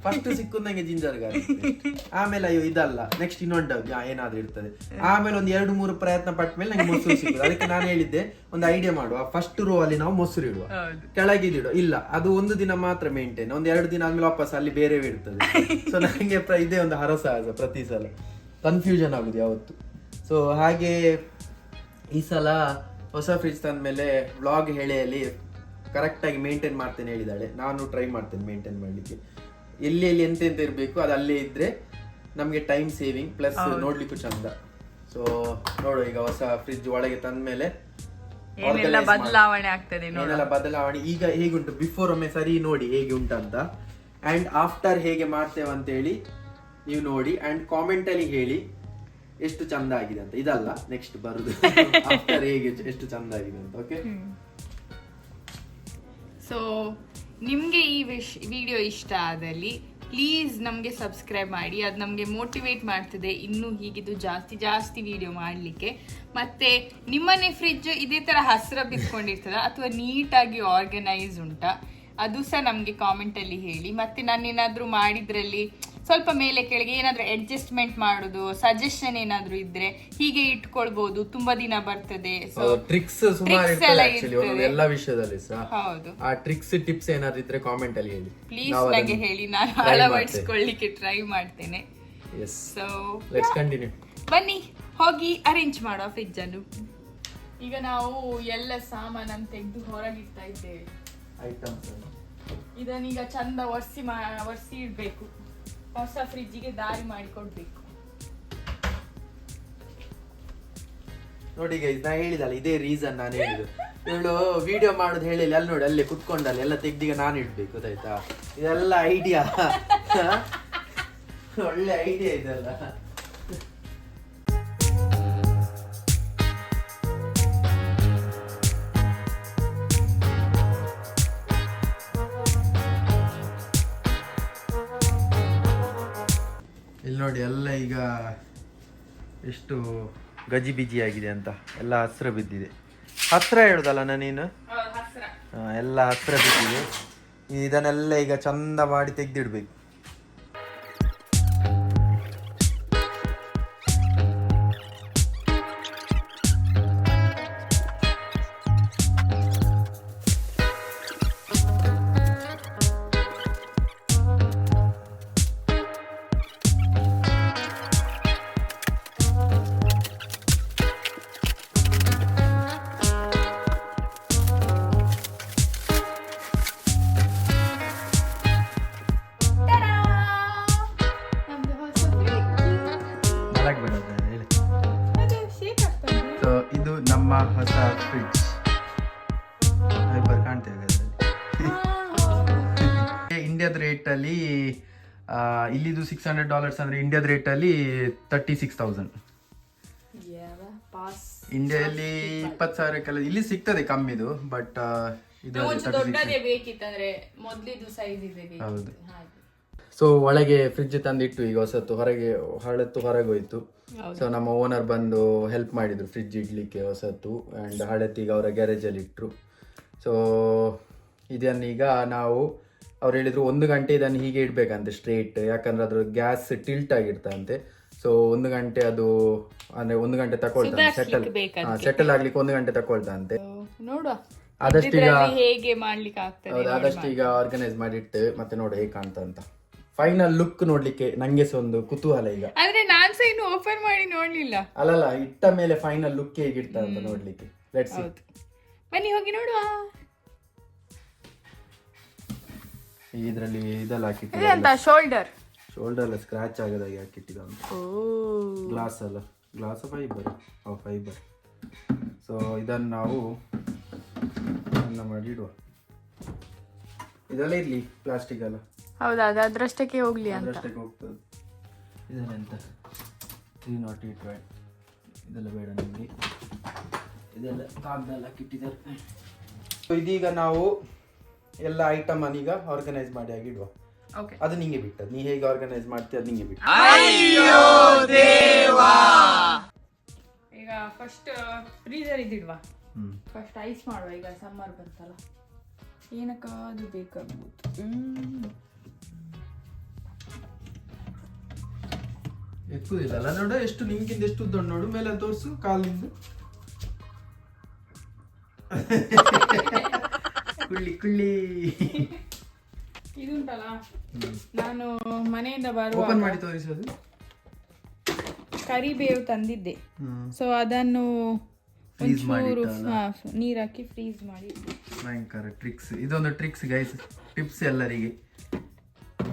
ಫಸ್ಟ್ ಸಿಕ್ಕುದು ನಂಗೆ ಜಿಂಜರ್ ಗಾರ್ಲಿಕ್ ಆಮೇಲೆ ಅಯ್ಯೋ ಇದಲ್ಲ. ನೆಕ್ಸ್ಟ್ ಇನ್ನೊಂದು ಡಬ್ಬಿ ಏನಾದ್ರೂ ಇರ್ತದೆ. ಆಮೇಲೆ ಒಂದು ಎರಡು ಮೂರು ಪ್ರಯತ್ನ ಪಟ್ಟ ಮೇಲೆ ನಂಗೆ ಮೊಸರು ಸಿಕ್ಕುದು. ಅದಕ್ಕೆ ನಾನು ಹೇಳಿದ್ದೆ ಒಂದು ಐಡಿಯಾ ಮಾಡುವ ಫಸ್ಟ್ ರೋ ಅಲ್ಲಿ ನಾವು ಮೊಸರು ಇಡುವ. ಹೌದು. ಕೆಳಗಿದಿಡು ಇಲ್ಲ ಅದು ಒಂದು ದಿನ ಮಾತ್ರ ಮೇಂಟೈನ್ ಒಂದ್ ಎರಡು ದಿನ ಆದ್ಮೇಲೆ ವಾಪಸ್ ಅಲ್ಲಿ ಬೇರೆ ಇರ್ತದೆ. ಸೊ ನಂಗೆ ಪ್ರ- ಇದೇ ಒಂದು ಹರಸಾಹಸ ಪ್ರತಿ ಸಲ. ಕನ್ಫ್ಯೂಷನ್ ಆಗುದು ಯಾವತ್ತು. ಸೊ ಹಾಗೆ ಈ ಸಲ ಹೊಸ ಫ್ರಿಜ್ ತಂದ್ಮೇಲೆ ವ್ಲಾಗ್ ಹೇಳೆಯಲ್ಲಿ ಕರೆಕ್ಟಾಗಿ ಮೇಂಟೈನ್ ಮಾಡ್ತೇನೆ ಹೇಳಿದಾಳೆ ನಾನು ಟ್ರೈ ಮಾಡ್ತೇನೆ ಮೇಂಟೈನ್ ಮಾಡ್ಲಿಕ್ಕೆ. ಎಲ್ಲಿ ಎಲ್ಲಿ ಎಂತ ಎಂತ ಇರಬೇಕು ಅದು ಅಲ್ಲೇ ಇದ್ರೆ ನಮಗೆ ಟೈಮ್ ಸೇವಿಂಗ್ ಪ್ಲಸ್ ನೋಡ್ಲಿಕ್ಕೂ ಚಂದ. ಸೊ ನೋಡು ಈಗ ಹೊಸ ಫ್ರಿಜ್ ಒಳಗೆ ತಂದ ಮೇಲೆ ಬದಲಾವಣೆ ಆಗ್ತದೆ ಉಂಟು ಬದಲಾವಣೆ? ಈಗ ಹೇಗುಂಟು? ಬಿಫೋರ್ ಒಮ್ಮೆ ಸರಿ ನೋಡಿ ಹೇಗೆ ಉಂಟಂತ. ಅಂಡ್ ಆಫ್ಟರ್ ಹೇಗೆ ಮಾಡ್ತೇವೆ ಅಂತ ಹೇಳಿ ನೀವು ನೋಡಿ. ಅಂಡ್ ಕಾಮೆಂಟ್ ಅಲ್ಲಿ ಹೇಳಿ. ಎಷ್ಟು ಚಂದ ಆಗಿದೆ ಅಂತ. ಇದಲ್ಲ ನೆಕ್ಸ್ಟ್ ಬರುದು. ಆಫ್ಟರ್ ಹೇಗೆ ಎಷ್ಟು ಚಂದ ಆಗಿದೆ ಅಂತ ಓಕೆ ಸೊ ನಿಮಗೆ ಈ ವಿಶ್ ವಿಡಿಯೋ ಇಷ್ಟ ಆದಲ್ಲಿ ಪ್ಲೀಸ್ ನಮಗೆ ಸಬ್ಸ್ಕ್ರೈಬ್ ಮಾಡಿ. ಅದು ನಮಗೆ ಮೋಟಿವೇಟ್ ಮಾಡ್ತದೆ ಇನ್ನೂ ಹೀಗಿದು ಜಾಸ್ತಿ ಜಾಸ್ತಿ ವಿಡಿಯೋ ಮಾಡಲಿಕ್ಕೆ. ಮತ್ತೆ ನಿಮ್ಮನೆ ಫ್ರಿಜ್ ಇದೇ ಥರ ಹಸಿರ ಬಿದ್ಕೊಂಡಿರ್ತದ ಅಥವಾ ನೀಟಾಗಿ ಆರ್ಗನೈಸ್ ಉಂಟಾ? ಅದು ಸಹ ನಮಗೆ ಕಾಮೆಂಟಲ್ಲಿ ಹೇಳಿ. ಮತ್ತೆ ನಾನೇನಾದರೂ ಮಾಡಿದ್ರಲ್ಲಿ ಸ್ವಲ್ಪ ಮೇಲೆ ಕೆಳಗೆ ಏನಾದರೂ ಅಡ್ಜಸ್ಟ್ಮೆಂಟ್ ಮಾಡೋದು ಸಜೆಷನ್ ಏನಾದರೂ ಇದ್ರೆ ಹೀಗೆ ಇಟ್ಕೊಳ್ಬಹುದು ತುಂಬಾ ದಿನ ಬರ್ತದೆ. ಸೊ ಟ್ರಿಕ್ಸ್ ಸುಮಾರು ಎಲ್ಲ. ವಿಷಯದಲ್ಲಿ ಹೌದು. ಆ ಟ್ರಿಕ್ಸ್ ಟಿಪ್ಸ್ ಏನಾದ್ರು ಇದ್ರೆ ಕಾಮೆಂಟ್ ಅಲ್ಲಿ ಹೇಳಿ. ಪ್ಲೀಸ್ ನನಗೆ ಹೇಳಿ ನಾನು. ಅಳವಡಿಸ್ಕೊಳ್ಳಿಕ್ಕೆ ಟ್ರೈ ಮಾಡ್ತೇನೆ. ಎಸ್ ಸೊ ಲೆಟ್ಸ್ ಕಂಟಿನ್ಯೂ ಬನ್ನಿ ಹೋಗಿ ಅರೇಂಜ್ ಮಾಡೋ ಫ್ರಿಜ್ ಅನ್ನು. ಈಗ ನಾವು ಎಲ್ಲ ಸಾಮಾನನ್ನು ತೆಗೆದು ಹೊರಗಿಡ್ತಾ ಇದ್ದೇವೆ. ಐಟಮ್ಸ್ ಇದನ್ನೀಗ ಚಂದ ಒರೆಸಿ ಮಾ ಒರೆಸಿ ಇಡಬೇಕು. ಹೊಸ ಫ್ರಿಜ್ಜಿಗೆ ದಾರಿ ಮಾಡಿಕೊಡ್ಬೇಕು. ನೋಡಿ ಗೈಸ್ ನಾ ಹೇಳಿದಲ್ಲ, ಇದೇ ರೀಸನ್ ನಾನು ಹೇಳಿದ್ದು. ಇವಳು ವಿಡಿಯೋ ಮಾಡೋದು ಹೇಳಿಲ್ಲ, ಅಲ್ಲಿ ನೋಡಿ, ಅಲ್ಲೇ ಕುತ್ಕೊಂಡಲ್ಲಿ ಎಲ್ಲ ತೆಗ್ದೀಗ ನಾನು ಇಡ್ಬೇಕು, ಗೊತ್ತಾಯ್ತಾ? ಇದೆಲ್ಲ ಐಡಿಯಾ ಒಳ್ಳೆ ಐಡಿಯಾ ಇದೆಲ್ಲ. ನೋಡಿ ಎಲ್ಲ ಈಗ ಎಷ್ಟು ಗಜಿಬಿಜಿ ಆಗಿದೆ ಅಂತ ಎಲ್ಲ ಹಸ್ರ ಬಿದ್ದಿದೆ. ಹತ್ರ ಹೇಳುದಲ್ಲ ನಾನೇನು ಎಲ್ಲ ಹತ್ರ ಬಿದ್ದಿದೆ. ಇದನ್ನೆಲ್ಲ ಈಗ ಚಂದ ಮಾಡಿ ತೆಗ್ದಿಡ್ಬೇಕು. ಸಿಕ್ಸ್ ಹಂಡ್ರೆಡ್ ಡಾಲರ್ಸ್ ಅಂದ್ರೆ ಇಂಡಿಯಾದ ರೇಟಲ್ಲಿ ತರ್ಟಿ ಸಿಕ್ಸ್ ತೌಸಂಡ್ ಇಂಡಿಯಾದಲ್ಲಿ ಇಪ್ಪತ್ತು ಸಾವಿರಕ್ಕೆಲ್ಲ ಇಲ್ಲಿ ಸಿಗ್ತದೆ ಕಮ್ಮಿದು ಬಟ್ ಇದು ಬೇಕಿತ್ತಂದ್ರೆ ಸೈಜ್ ಇದೆ ಹೌದು. ಸೊ ಒಳಗೆ ಫ್ರಿಜ್ ತಂದಿಟ್ಟು ಈಗ ಹೊಸತ್ತು ಹೊರಗೆ ಹಳತ್ತು ಹೊರಗೆ ಹೋಯ್ತು ಸೊ ನಮ್ಮ ಓನರ್ ಬಂದು ಹೆಲ್ಪ್ ಮಾಡಿದ್ರು ಫ್ರಿಜ್ ಇಡ್ಲಿಕ್ಕೆ ಹೊಸತ್ತು ಆ್ಯಂಡ್ ಹಳತ್ತು ಈಗ ಅವರ ಗ್ಯಾರೇಜಲ್ಲಿ ಇಟ್ಟರು ಸೊ ಇದನ್ನೀಗ ನಾವು ಅವ್ರು ಹೇಳಿದ್ರು ಒಂದು ಗಂಟೆ ಇದನ್ನು ಹೀಗೆ ಇಡಬೇಕಂತೆ ಸ್ಟ್ರೇಟ್ ಯಾಕಂದ್ರೆ ಅದ್ರ ಗ್ಯಾಸ್ ಟಿಲ್ಟ್ ಆಗಿರ್ತಂತೆ. ಸೊ ಒಂದು ಗಂಟೆ ಅದು ಅಂದ್ರೆ ಒಂದು ಗಂಟೆ ತಕೊಳ್ತಾನೆ ಸೆಟಲ್ ಸೆಟಲ್ ಆಗ್ಲಿಕ್ಕೆ ಒಂದು ಗಂಟೆ ತಕೊಳ್ತಂತೆ. ನೋಡುವ. ಆದಷ್ಟು ಈಗ ಇದ್ರಲ್ಲಿ ಹೇಗೆ ಮಾಡ್ಲಿಕ್ಕೆ ಆಗ್ತದೆ ಹೌದು ಆದಷ್ಟು ಈಗ ಆರ್ಗನೈಸ್ ಮಾಡಿರ್ತೇವೆ ಮತ್ತೆ ನೋಡು ಹೇಗೆ ಕಾಣ್ತಾ ಅಂತ ಫೈನಲ್ ಲುಕ್ ನೋಡ್ಲಿಕ್ಕೆ ನಂಗೆ ಸಹ ಒಂದು ಕುತೂಹಲ ಈಗ. ಆದ್ರೆ ನಾನ್ ಸಹ ಇನ್ನು ಓಪನ್ ಮಾಡಿ ನೋಡ್ಲಿಲ್ಲ. ಅಲ್ಲಲ್ಲ ಇಟ್ಟ ಮೇಲೆ ಫೈನಲ್ ಲುಕ್ ಹೇಗಿರ್ತಾ ಅಂತ ನೋಡ್ಲಿಕ್ಕೆ. ಲೆಟ್ಸ್ ಬನ್ನಿ ಹೋಗಿ ನೋಡುವ. ಇದರಲ್ಲಿ ಇದೆಲ್ಲ ಹಾಕಿಟ್ಟಿದ್ದ. ಅಂತ ಶೋಲ್ಡರ್ ಶೋಲ್ಡರ್ ಎಲ್ಲ ಸ್ಕ್ರಾಚ್ ಆಗದಾಗಿ ಹಾಕಿಟ್ಟಿದ್ದ ಅಂತ. ಗ್ಲಾಸ್ ಅಲ್ಲ. ಗ್ಲಾಸ್ ಫೈಬರ್ ಓ ಫೈಬರ್ ಸೊ ಇದನ್ನು ನಾವು ಸಣ್ಣ ಮಾಡಿ ಇಡುವ. ಇದೆಲ್ಲ ಇರ್ಲಿ ಪ್ಲಾಸ್ಟಿಕ್ ಅಲ್ಲ ಹೌದಾ ಅದು ಅದರಷ್ಟಕ್ಕೆ ಹೋಗ್ಲಿ ಅಂತ. ಅದರಷ್ಟಕ್ಕೆ ಹೋಗ್ತದೆ. ಇದನ್ನೆಂತ ತ್ರೀ ನಾಟ್ ಏಟ್ ರೈಟ್ ಇದೆಲ್ಲ ಬೇಡ ನಿಮಗೆ. ಇದೆಲ್ಲ ಕಾಗದ ಎಲ್ಲ ಕಿಟ್ಟಿದ್ದಾರೆ ಇದೀಗ ನಾವು ಎಲ್ಲ ಐಟಮ್ ಅನ್ನೀಗ ಆರ್ಗನೈಸ್ ಮಾಡಿ ಆಗಿಡುವ ಓಕೆ ಅದು ನಿಂಗೆ ಬಿಟ್ಟದ್ದು ನೀ ಹೇಗೆ ಆರ್ಗನೈಸ್ ಮಾಡ್ತೀಯ ಅದು ನಿಂಗೆ ಬಿಟ್ಟು. ಈಗ ಫಸ್ಟ್ ಫ್ರೀಜರ್ ಇದಿಡುವ ಫಸ್ಟ್ ಐಸ್ ಮಾಡುವ ಈಗ ಸಮ್ಮರ್ ಬಂತಲ್ಲ. ಏನಕ್ಕಾದ್ರು ಬೇಕಾಗ್ಬೋದು? ಹ್ಮ್. ಎಕ್ಕುದಿಲ್ಲ ನೋಡು ಎಷ್ಟು ನಿಮ್ಗಿಂತ ಎಷ್ಟು ಉದ್ದ ಉಂಟು ನೋಡು ಮೇಲೆ ತೋರಿಸು ಕಾಲಿಂದ. ಕುಳ್ಳಿ ಕುಳ್ಳಿ. ಇದುಂಟಲ್ಲ? ನಾನು ಮನೆಯಿಂದ ಬರುವ ಓಪನ್ ಮಾಡಿ ತೋರಿಸೋದು. ಕರಿಬೇವು ತಂದಿದ್ದೆ. ಸೊ ಅದನ್ನು Freeze ಮಾಡಿ ಒಂಚೂರು ನೀರ್ ಹಾಕಿ ಫ್ರೀಜ್ ಮಾಡಿ. ಭಯಂಕರ ಟ್ರಿಕ್ಸ್ ಇದೊಂದು ಟ್ರಿಕ್ಸ್ ಗೈಸ್ ಟಿಪ್ಸ್ ಎಲ್ಲರಿಗೆ.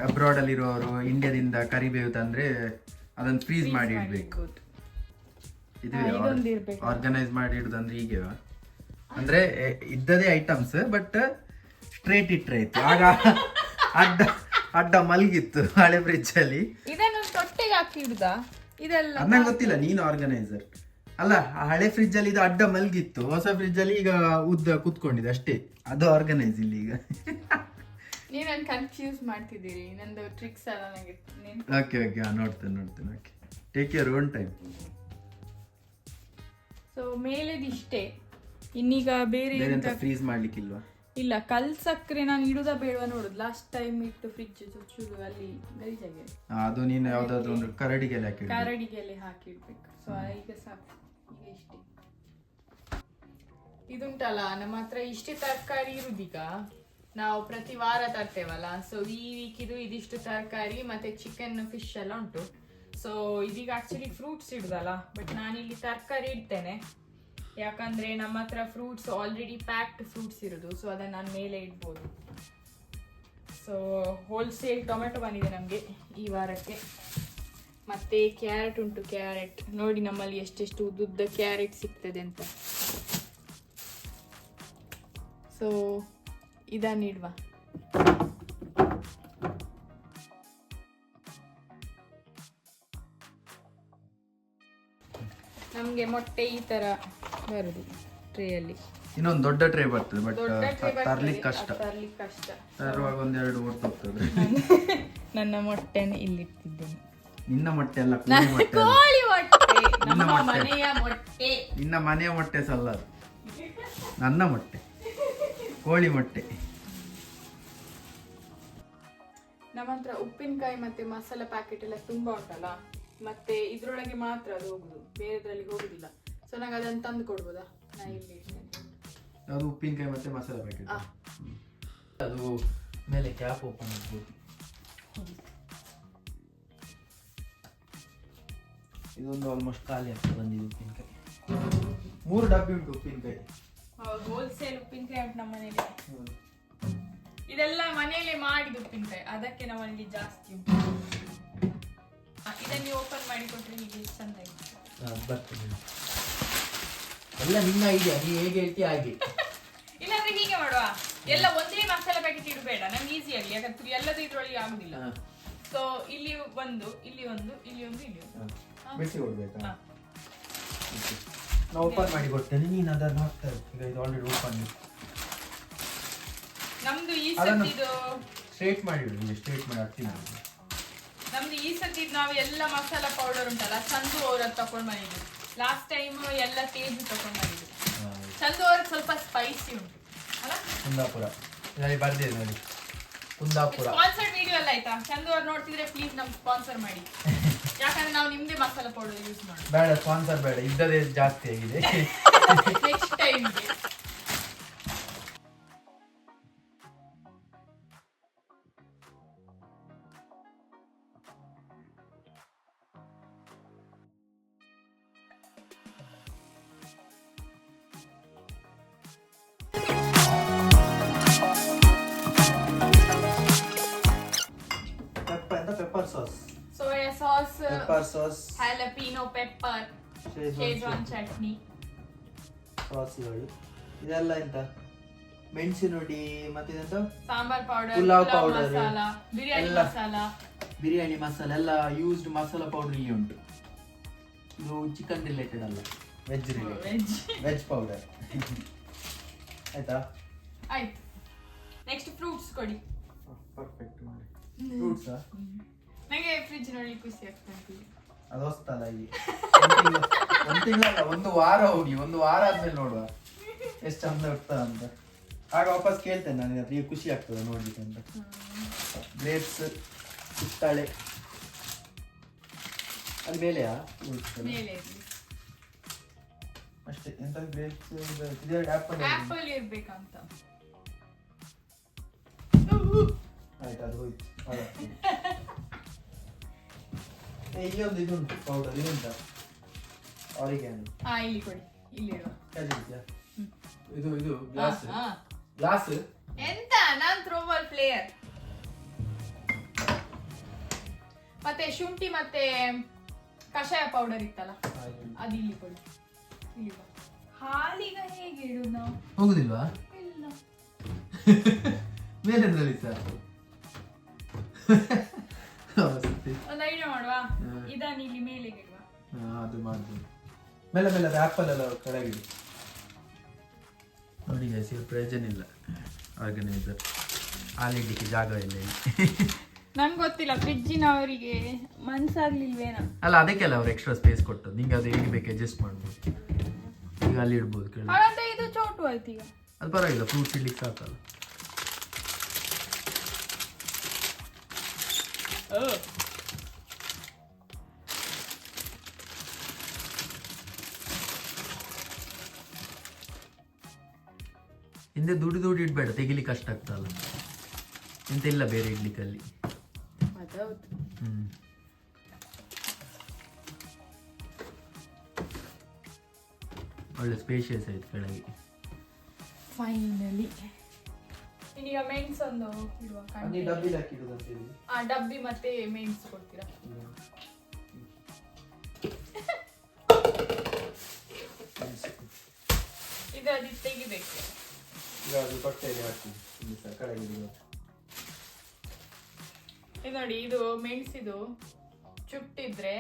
ಅಬ್ರಾಡ್ ಅಲ್ಲಿರೋರು ಇಂಡಿಯಾದಿಂದ ಕರಿಬೇವು ತಂದ್ರೆ ಅದನ್ನ ಫ್ರೀಸ್ ಮಾಡಿ ಇಡ್ಬೇಕು. ಇದು ಇದೊಂದು ಇರ್ಬೇಕು. ಆರ್ಗನೈಸ್ ಮಾಡಿ ಇಡುದಂದ್ರೆ ಹೀಗೆ. ಅಂದ್ರೆ ಇದ್ದದೇ ಐಟಮ್ಸ್ ಬಟ್ ಸ್ಟ್ರೇಟ್ ಇಟ್ರೆ ಇತ್ತು ಆಗ ಅಡ್ಡ ಅಡ್ಡ ಮಲಗಿತ್ತು ಹಳೆ ಬ್ರಿಡ್ಜ್ ಅಲ್ಲಿ. ಇದನ್ನು ತೊಟ್ಟೆಗೆ ಹಾಕಿ ಇಡುದಾ? ಇದೆಲ್ಲ ಅದ್ ನಂಗೆ ಗೊತ್ತಿಲ್ಲ ನೀನು ಆರ್ಗನೈಸರ್ ಅಲ್ಲ ಆ ಹಳೆ ಫ್ರಿಡ್ಜ್ ಅಲ್ಲಿ ಇದು ಅಡ್ಡ ಮಲಗಿತ್ತು. ಹೊಸ ಫ್ರಿಡ್ಜ್ ಅಲ್ಲಿ ಈಗ ಉದ್ದ ಕುತ್ಕೊಂಡಿದೆ ಅಷ್ಟೇ. ಅದು ಆರ್ಗನೈಸ್ ಇಲ್ಲಿ ಈಗ. ನೀನನ್ನು ಕನ್ಫ್ಯೂಸ್ ಮಾಡ್ತಿದ್ದೀರಿ. ನಂದು ಟ್ರಿಕ್ಸ್ ಎಲ್ಲ ನನಗೆ ಓಕೆ ಓಕೆ ನೋಡ್ತೇನೆ ನೋಡ್ತೇನೆ okay take care one time so ಇಷ್ಟೇ ಇನ್ನೀಗ ಬೇರೆ ಫ್ರೀಸ್ ಮಾಡ್ಲಿಕ್ಕಿಲ್ವಾ? ಇಲ್ಲ ಕಲ್ ಸಕ್ಕರೆ ನಾನು ಇಡುದ ಬೇಡ ನೋಡುದು. ಲಾಸ್ಟ್ ಟೈಮ್ ಇಟ್ಟು ಫ್ರಿಜ್ ಚುಚ್ಚುದು ಅಲ್ಲಿ ಗಲೀಜಾಗಿದೆ ಅದು ನೀನು ಯಾವ್ದಾದ್ರು ಒಂದು ಕರಡಿಗೆ ಹಾಕಿ ಕರಡಿಗೆಲೆ ಹಾಕಿ ಇಡ್ಬೇಕು. ಸೊ ಈಗ ಸಾಕು. ಈಗ ಇಷ್ಟೇ. ಇದುಂಟಲ್ಲ ನಮ್ಮ ಹತ್ರ ಇಷ್ಟೇ ತರಕಾರಿ ಇರುದೀಗ ನಾವು ಪ್ರತಿ ವಾರ ತರ್ತೇವಲ್ಲ. ಸೊ ಈ ವೀಕ್ ಇದು ಇದಿಷ್ಟು ತರಕಾರಿ ಮತ್ತೆ ಚಿಕನ್ ಫಿಶ್ ಎಲ್ಲ ಉಂಟು. ಸೊ ಇದೀಗ ಆಕ್ಚುಲಿ ಫ್ರೂಟ್ಸ್ ಇಡುದಲ್ಲ. ಬಟ್ ನಾನಿಲ್ಲಿ ತರಕಾರಿ ಇಡ್ತೇನೆ. ಯಾಕಂದ್ರೆ ನಮ್ಮ ಹತ್ರ ಫ್ರೂಟ್ಸ್ ಆಲ್ರೆಡಿ ಪ್ಯಾಕ್ಡ್ ಫ್ರೂಟ್ಸ್ ಇರೋದು ಸೊ ಅದನ್ನ ನಾನು ಮೇಲೆ ಇಡ್ಬೋದು. ಸೊ ಹೋಲ್ಸೇಲ್ ಟೊಮೆಟೊ ಬಂದಿದೆ ನಮಗೆ ಈ ವಾರಕ್ಕೆ. ಮತ್ತೆ ಕ್ಯಾರೆಟ್ ಉಂಟು ಕ್ಯಾರೆಟ್ ನೋಡಿ ನಮ್ಮಲ್ಲಿ ಎಷ್ಟೆಷ್ಟು ಉದ್ದುದ್ದ ಕ್ಯಾರೆಟ್ ಸಿಗ್ತದೆ ಅಂತ. ಸೊ ಇದನ್ನಿಡುವ ನಮಗೆ ಮೊಟ್ಟೆ ಈ ತರ. ಬರುದು ಟ್ರೇಯಲ್ಲಿ. ಇನ್ನೊಂದು ದೊಡ್ಡ ಟ್ರೇ ಬರ್ತದೆ ಬಟ್ ದೊಡ್ಡ ತರ್ಲಿಕ್ಕೆ ಕಷ್ಟ. ತರ್ಲಿಕ್ಕೆ ಕಷ್ಟ. ತರುವಾಗ ಒಂದೆರಡು ಹೋಗ್ತದೆ. ನನ್ನ ಮೊಟ್ಟೆನ ಇಲ್ಲಿಟ್ಟಿದ್ದೇನೆ. ನಿನ್ನ ಮೊಟ್ಟೆ ಅಲ್ಲ ಕೋಳಿ ಮೊಟ್ಟೆ ಅಲ್ಲ. ಕೋಳಿ ಮೊಟ್ಟೆ. ನಿನ್ನ ನಮ್ಮ ಮೊಟ್ಟೆ. ಮನೆಯ ಮೊಟ್ಟೆ. ನಿನ್ನ ಮನೆಯ ಮೊಟ್ಟೆ ಸಲ್ಲ ಅದು ನನ್ನ ಮೊಟ್ಟೆ. ಕೋಳಿ ಮೊಟ್ಟೆ. ನಮ್ಮ ಹತ್ರ ಉಪ್ಪಿನಕಾಯಿ ಮತ್ತೆ ಮಸಾಲೆ ಪ್ಯಾಕೆಟ್ ಎಲ್ಲ ತುಂಬಾ ಉಂಟಲ್ಲ? ಮತ್ತೆ ಇದ್ರೊಳಗೆ ಮಾತ್ರ ಅದು ಹೋಗುದು. ಬೇರೆದ್ರಲ್ಲಿ ಹೋಗುದಿಲ್ಲ. ಸೊ ನಂಗೆ ಅದನ್ನು ತಂದು ಕೊಡ್ಬೋದಾ? ನಾ ಇಲ್ಲಿ ಅದು ಉಪ್ಪಿನಕಾಯಿ ಮತ್ತೆ ಮಸಾಲೆ ಪ್ಯಾಕೆಟ್ ಆ. ಅದು ಮೇಲೆ ಕ್ಯಾಪ್ ಓಪನ್ ಆಗ್ಬೋದು ಇದೊಂದು ಆಲ್ಮೋಸ್ಟ್ ಖಾಲಿ ಆಗ್ತದೆ ಬಂದಿದೆ ಉಪ್ಪಿನಕಾಯಿ. ಮೂರು ಡಬ್ಬಿ ಉಂಟು ಉಪ್ಪಿನಕಾಯಿ. ಹೌದು ಹೋಲ್ಸೇಲ್ ಉಪ್ಪಿನಕಾಯಿ ಉಂಟು ನಮ್ಮ ಮನೇಲಿ. ಇದೆಲ್ಲ ಮನೆಯಲ್ಲೇ ಮಾಡಿದ ಉಪ್ಪಿನಕಾಯಿ. ಅದಕ್ಕೆ ನಮ್ಮಲ್ಲಿ ಜಾಸ್ತಿ ಉಂಟು. ಆ, ಇದನ್ನು ಓಪನ್ ಮಾಡಿ ಕೊಟ್ರೆ ಹೀಗೆ ಚಂದ ಇತ್ತು ಬರ್ತದೆ. ಎಲ್ಲ ನಿನ್ನ ಐಡಿಯಾ ನೀ ಹೇಗೆ ಹೇಳ್ತೀಯ ಹಾಗೆ. ಇಲ್ಲಾಂದ್ರೆ ಹೀಗೆ ಮಾಡುವ. ಎಲ್ಲ ಒಂದೇ ಮಸಾಲೆ ಪ್ಯಾಕೆಟ್ ಇಡಬೇಡ ನಮ್ಗೆ ಈಸಿ ಆಗಲಿ ಯಾಕಂದ್ರೆ ಎಲ್ಲದೂ ಇದ್ರೊಳಗೆ ಆಗುದಿಲ್ಲ. ಹಾ, ಸೊ ಇಲ್ಲಿ ಒಂದು ಇಲ್ಲಿ ಒಂದು ಇಲ್ಲಿ ಒಂದು ಇಲ್ಲಿ ಒಂದು. ಬಿಸಿ ಕೊಡ್ಬೇಕಾ? ಹಾ. ನಾ ಓಪನ್ ಮಾಡಿ ಕೊಡ್ತೇನೆ ನೀನು ಅದನ್ನು ಹಾಕ್ತಾ ಇರು. ಈಗ ಇದು ಆಲ್ರೆಡಿ ಓಪನ್ ನಮ್ದು ಈ ಅದನ್ನು- ಸತಿದು ಸ್ಟ್ರೇಟ್ ಮಾಡಿ ನಿಮಗೆ ಸ್ಟ್ರೇಟ್ ಮಾಡಿ ಹಾಕ್ತೀನಿ ನಮ್ದು ಈ ಸತಿ ನಾವು ಎಲ್ಲ ಮಸಾಲಾ ಪೌಡರ್ ಉಂಟಲ್ಲ ಸಂದು ಅವ್ರದ್ದು ತಕೊಂಡ್ ಬಂದಿದ್ದು ಲಾಸ್ಟ್ ಟೈಮ್ ಎಲ್ಲ ತೇಜು ತಗೊಂಡಿದ್ದೀವಿ ಬಂದಿದ್ದು. ಚಂದು ಸ್ವಲ್ಪ ಸ್ಪೈಸಿ ಉಂಟು. ಅಲ್ಲ? ಕುಂದಾಪುರ. ಇಲ್ಲಿ ಬರ್ದಿದೆ ನೋಡಿ. ಕುಂದಾಪುರ. ಸ್ಪಾನ್ಸರ್ ವಿಡಿಯೋ ಎಲ್ಲ ಆಯ್ತಾ? ಚಂದು ಅವ್ರು ನೋಡ್ತಿದ್ರೆ ಪ್ಲೀಸ್ ನಮ್ಗೆ ಸ್ಪಾನ್ಸರ್ ಮಾಡಿ. ಯಾಕಂದ್ರೆ ನಾವು ನಿಮ್ದೇ ಮಸಾಲಾ ಪೌಡರ್ ಯೂಸ್ ಮಾಡೋದು. ಬೇಡ ಸ್ಪಾನ್ಸರ್ ಬೇಡ. ಇದ್ದದೇ ಜಾಸ್ತಿ ಆಗಿದೆ. ನೆಕ್ಸ್ಟ್ ಟೈಮ್ಗೆ sauce sauce. Jalapeno pepper schezwan chutney ಸಾಸ್ಗಳು ಇದೆಲ್ಲ ಎಂತ? ಮೆಣಸಿನ ಹುಡಿ ಮತ್ತೆ ಇದೆಂತ? ಸಾಂಬಾರ್ ಪೌಡರ್ ಪುಲಾವ್ ಪೌಡರ್ ಮಸಾಲ ಬಿರಿಯಾನಿ ಎಲ್ಲ. ಮಸಾಲ. ಬಿರಿಯಾನಿ ಮಸಾಲ ಎಲ್ಲ ಯೂಸ್ಡ್ ಮಸಾಲಾ ಪೌಡರ್ ಇಲ್ಲಿ ಉಂಟು. ಇದು ಚಿಕನ್ ರಿಲೇಟೆಡ್ ಅಲ್ಲ veg related veg veg powder ಆಯ್ತಾ? ಆಯ್ತು. ನೆಕ್ಸ್ಟ್ ಫ್ರೂಟ್ಸ್ ಕೊಡಿ. ಪರ್ಫೆಕ್ಟ್ ಮಾಡಿ. ಫ್ರೂಟ್ಸಾ ನನಗೆ ಫ್ರಿಜ್ ನೋಡಿ ಖುಷಿ ಆಗ್ತಾ ಉಂಟು. ಅದು ಹೊಸ್ತಲ್ಲ ಇಲ್ಲಿ ಒಂದು ತಿಂಗಳಲ್ಲ ಒಂದು ವಾರ ಹೋಗಿ ಒಂದು ವಾರ ಆದ್ಮೇಲೆ ನೋಡುವ. ಎಷ್ಟು ಚಂದ ಇರ್ತದೆ ಅಂತ. ಆಗ ವಾಪಸ್ ಕೇಳ್ತೇನೆ ನನಗೆ ಈಗ ಖುಷಿ ಆಗ್ತದೆ ನೋಡ್ಲಿಕ್ಕೆ ಅಂತ. ಗ್ರೇಪ್ಸ್ ಕಿತ್ತಳೆ ಅಲ್ಲಿ ಮೇಲೆಯಾ ಅಷ್ಟೇ ಎಂತ ಗ್ರೇಪ್ಸ್ ಆಪಲ್ ಆಪಲ್ ಇರ್ಬೇಕಂತ. ಆಯ್ತು ಅದು ಹೋಯ್ತು. ಏ, ಒಂದು ಇದು ಉಂಟು ಪೌಡರ್ ಇದೆಂತ ಆರಿಗ್ಯಾನು ಹಾ ಇಲ್ಲಿ ಕೊಡಿ ಇಲ್ಲಿ ಇಡುವ. ಇದು ಇದು ಗ್ಲಾಸ್ ಹಾ. ಗ್ಲಾಸ್ ಎಂತ? ನಾನ್ ಥ್ರೋಬಾಲ್ ಪ್ಲೇಯರ್ ಮತ್ತೆ ಶುಂಠಿ ಮತ್ತೆ ಕಷಾಯ ಪೌಡರ್ ಇತ್ತಲ್ಲ ಅದು ಇಲ್ಲಿ ಕೊಡಿ. ಇಲ್ಲಿ ಬಾ. ಹಾಲೀಗ ಹೇಗೆ ಇಡುದು ನಾವು? ಹೋಗುದಿಲ್ವಾ? ಇಲ್ಲ. ಬೇರೆ ಸರ್ ಇಲ್ಲಿ ಇಡುವ. ಅದು ಮಾಡ್ಬೋದು ಮೇಲೆ ಮೇಲೆ ಅದು ಆ್ಯಪಲ್ ಎಲ್ಲ ಕೆಳಗಿಡಿ ನೋಡಿ ಗೈಸ್ ಇದು ಪ್ರಯೋಜನ ಇಲ್ಲ. ಆರ್ಗನೈಸರ್ ಹಾಲಿಡ್ಲಿಕ್ಕೆ ಜಾಗ ಇಲ್ಲ ಇಲ್ಲಿ. ನಂಗೆ ಗೊತ್ತಿಲ್ಲ ಫ್ರಿಜ್ಜಿನವರಿಗೆ ಮನ್ಸಾಗ್ಲಿಲ್ವೇನ. ಅಲ್ಲ ಅದಕ್ಕೆಲ್ಲ ಅವ್ರು ಎಕ್ಸ್ಟ್ರಾ ಸ್ಪೇಸ್ ಕೊಟ್ಟು. ನಿಂಗೆ ಅದು ಹೇಗೆ ಬೇಕು ಅಡ್ಜಸ್ಟ್ ಮಾಡ್ಬೋದು. ಈಗ ಅಲ್ಲಿ ಇಡ್ಬೋದು ಕೇಳಿ. ಹಾಗಾದ್ರೆ ಇದು ಚೋಟು ಆಯ್ತು ಈಗ. ಅದು ಪರವಾಗಿಲ್ಲ ಫ್ರೂಟ್ಸ್ ಇಡ್ಲಿಕ್ಕೆ ಸಾಕಲ್ಲ. ಹಿಂದೆ ದುಡಿ ದುಡಿ ಇಡಬೇಡ ತೆಗಿಲಿಕ್ಕೆ ಕಷ್ಟ ಆಗ್ತಲ್ಲ. ಎಂತ ಇಲ್ಲ ಬೇರೆ ಇಡ್ಲಿಕ್ಕಲ್ಲಿ? ಹ್ಮ್. ಒಳ್ಳೆ ಸ್ಪೇಷಿಯಸ್ ಆಯ್ತು ಕೆಳಗೆ. ಫೈನಲಿ ಇನ್ನೀಗ ಮೆಣಸು ಒಂದು ಇಡುವ ಆ ಡಬ್ಬಿ ಮತ್ತೆ ಮೆಣಸು ಕೊಡ್ತೀರಾ? ಇದು ಅದು ತೆಗಿಬೇಕು ಇದು ನೋಡಿ ಇದು ಮೆಣಸಿದು ಚುಟ್ಟಿದ್ರೆ